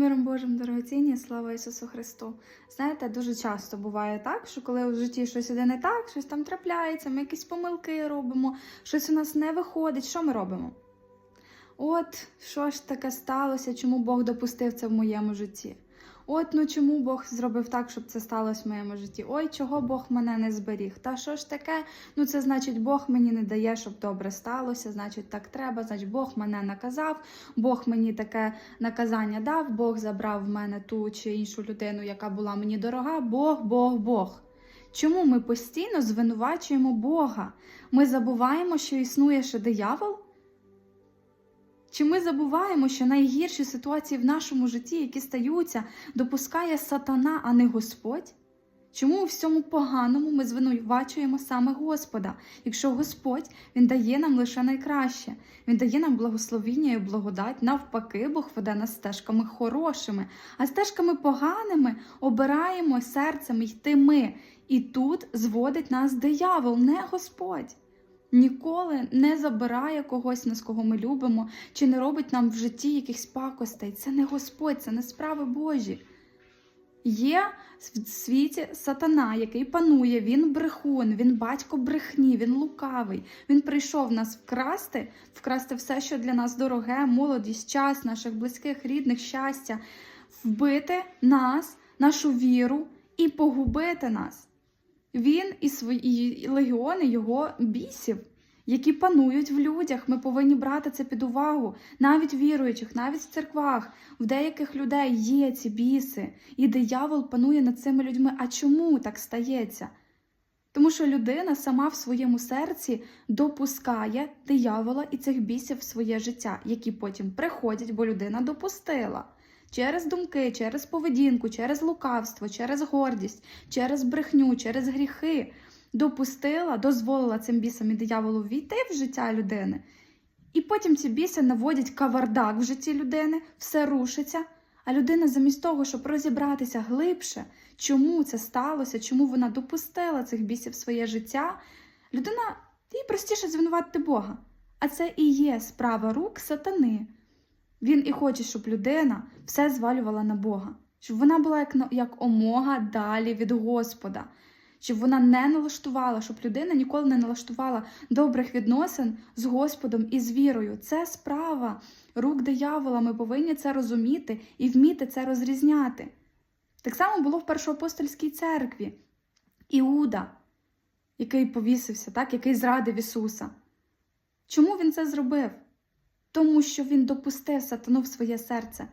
Миром Божим дорогоцінні, слава Ісусу Христу. Знаєте, дуже часто буває так, що коли в житті щось іде не так, щось там трапляється, ми якісь помилки робимо, щось у нас не виходить. Що ми робимо? От що ж таке сталося, чому Бог допустив це в моєму житті? От ну чому Бог зробив так, щоб це сталося в моєму житті? Ой, чого Бог мене не зберіг? Та що ж таке? Ну це значить, Бог мені не дає, щоб добре сталося, значить, так треба, значить, Бог мене наказав, Бог мені таке наказання дав, Бог забрав в мене ту чи іншу людину, яка була мені дорога. Бог, Бог, Бог. Чому ми постійно звинувачуємо Бога? Ми забуваємо, що існує ще диявол? Чи ми забуваємо, що найгірші ситуації в нашому житті, які стаються, допускає сатана, а не Господь? Чому у всьому поганому ми звинувачуємо саме Господа, якщо Господь Він дає нам лише найкраще, Він дає нам благословіння і благодать, навпаки, Бог веде нас стежками хорошими, а стежками поганими обираємо серцем йти ми. І тут зводить нас диявол, не Господь. Ніколи не забирає когось нас, кого ми любимо, чи не робить нам в житті якихось пакостей. Це не Господь, це не справи Божі. Є в світі сатана, який панує, він брехун, він батько брехні, він лукавий. Він прийшов нас вкрасти, вкрасти все, що для нас дороге, молодість, час, наших близьких, рідних, щастя, вбити нас, нашу віру і погубити нас. Він і свої легіони його бісів, які панують в людях. Ми повинні брати це під увагу, навіть віруючих, навіть в церквах. В деяких людей є ці біси, і диявол панує над цими людьми. А чому так стається? Тому що людина сама в своєму серці допускає диявола і цих бісів в своє життя, які потім приходять, бо людина допустила. Через думки, через поведінку, через лукавство, через гордість, через брехню, через гріхи допустила, дозволила цим бісам і дияволу війти в життя людини. І потім ці біси наводять кавардак в житті людини, все рушиться. А людина, замість того, щоб розібратися глибше, чому це сталося, чому вона допустила цих бісів в своє життя, людина їй простіше звинуватити Бога. А це і є справа рук сатани. Він і хоче, щоб людина все звалювала на Бога, щоб вона була як, як омога далі від Господа, щоб вона не налаштувала, щоб людина ніколи не налаштувала добрих відносин з Господом і з вірою. Це справа рук диявола. Ми повинні це розуміти і вміти це розрізняти. Так само було в Першоапостольській церкві. Іуда, який повісився, так, який зрадив Ісуса. Чому він це зробив? Тому що він допустив сатану в своє серце.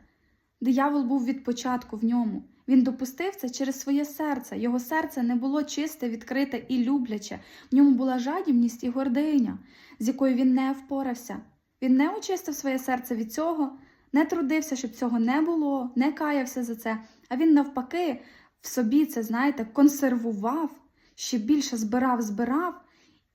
Диявол був від початку в ньому. Він допустив це через своє серце. Його серце не було чисте, відкрите і любляче. В ньому була жадібність і гординя, з якою він не впорався. Він не очистив своє серце від цього, не трудився, щоб цього не було, не каявся за це. А він, навпаки, в собі це, знаєте, консервував, ще більше збирав, збирав.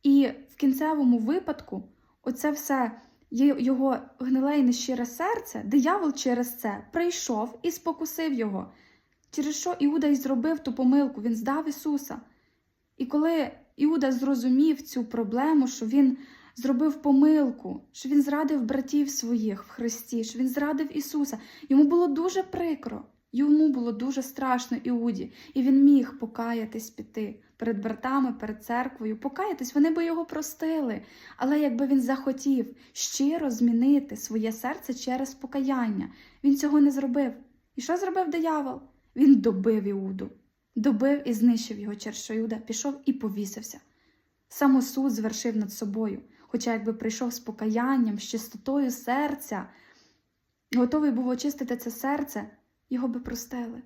І в кінцевому випадку оце все його гниле і нещире серце, диявол через це прийшов і спокусив його. Через що Іуда й зробив ту помилку, він здав Ісуса. І коли Іуда зрозумів цю проблему, що він зробив помилку, що він зрадив братів своїх в Христі, що він зрадив Ісуса, йому було дуже прикро. Йому було дуже страшно Іуді, і він міг покаятись піти перед братами, перед церквою, покаятись, вони би його простили. Але якби він захотів щиро змінити своє серце через покаяння, він цього не зробив. І що зробив диявол? Він добив Іуду, добив і знищив його через що Іуда пішов і повісився. Самосуд звершив над собою, хоча, якби прийшов з покаянням, з чистотою серця, готовий був очистити це серце його би простили.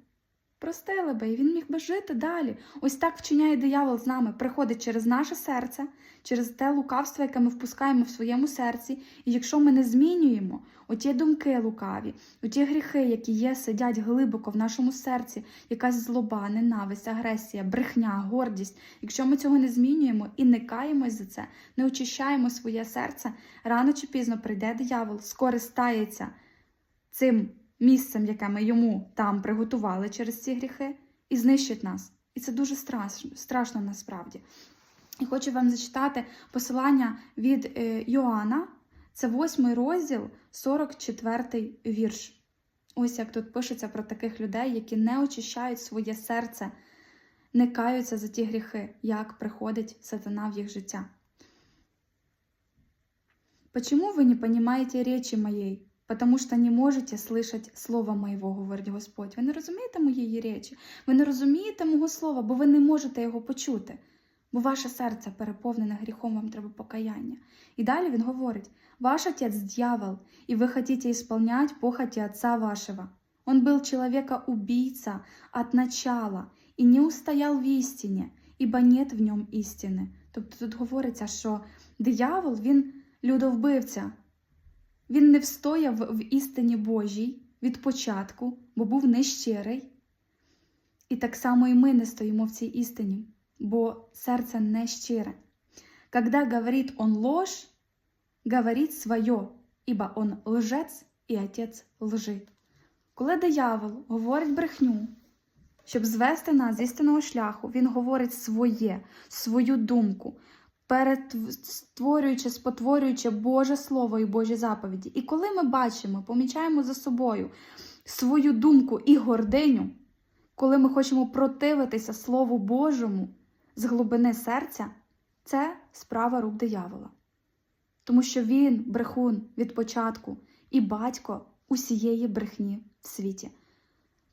Простили би, і він міг би жити далі. Ось так вчиняє диявол з нами, приходить через наше серце, через те лукавство, яке ми впускаємо в своєму серці. І якщо ми не змінюємо оті думки лукаві, оті гріхи, які є, сидять глибоко в нашому серці, якась злоба, ненависть, агресія, брехня, гордість. Якщо ми цього не змінюємо і не каємось за це, не очищаємо своє серце, рано чи пізно прийде диявол, скористається цим місцем, яке ми йому там приготували через ці гріхи, і знищить нас. І це дуже страшно, страшно насправді. І хочу вам зачитати посилання від е, Йоанна, це восьмий розділ, 44 вірш. Ось як тут пишеться про таких людей, які не очищають своє серце, не каються за ті гріхи, як приходить сатана в їх життя. Почему вы не понимаете речи моей? Потому что не можете слышать слова моєго, говорить Господь. Ви не розумієте моєї речі, ви не розумієте мого слова, бо ви не можете його почути. Бо ваше серце переповнене гріхом, вам треба покаяння. І далі він говорить: Ваш отець дьявол, и вы хотите исполнять похоти отца вашего. Он был человека-убийца от начала и не устоял в істині, ибо нет в ньому істини. Тобто тут говориться, що диявол він людовбивця, він не встояв в істині Божій від початку, бо був нещирий. І так само і ми не стоїмо в цій істині, бо серце не щире. Когда говорит он ложь, говорить своє, ибо он лжець і отець лжи. Коли диявол говорить брехню, щоб звести нас з істинного шляху, він говорить своє, свою думку, перетворюючи, спотворюючи Боже Слово і Божі заповіді. І коли ми бачимо, помічаємо за собою свою думку і гординю, коли ми хочемо противитися Слову Божому з глибини серця, це справа рук диявола. Тому що він брехун від початку і батько усієї брехні в світі.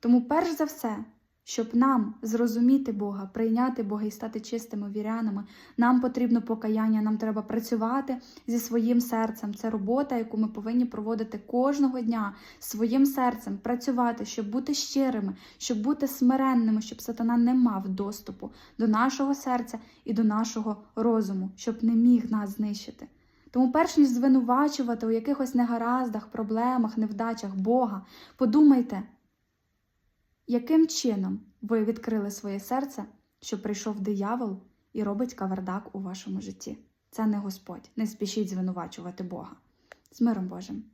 Тому, перш за все, щоб нам зрозуміти Бога, прийняти Бога і стати чистими вірянами, нам потрібно покаяння, нам треба працювати зі своїм серцем. Це робота, яку ми повинні проводити кожного дня своїм серцем, працювати, щоб бути щирими, щоб бути смиренними, щоб сатана не мав доступу до нашого серця і до нашого розуму, щоб не міг нас знищити. Тому, перш ніж звинувачувати у якихось негараздах, проблемах, невдачах Бога, подумайте, яким чином ви відкрили своє серце, що прийшов диявол і робить кавардак у вашому житті. Це не Господь. Не спішіть звинувачувати Бога. З миром Божим!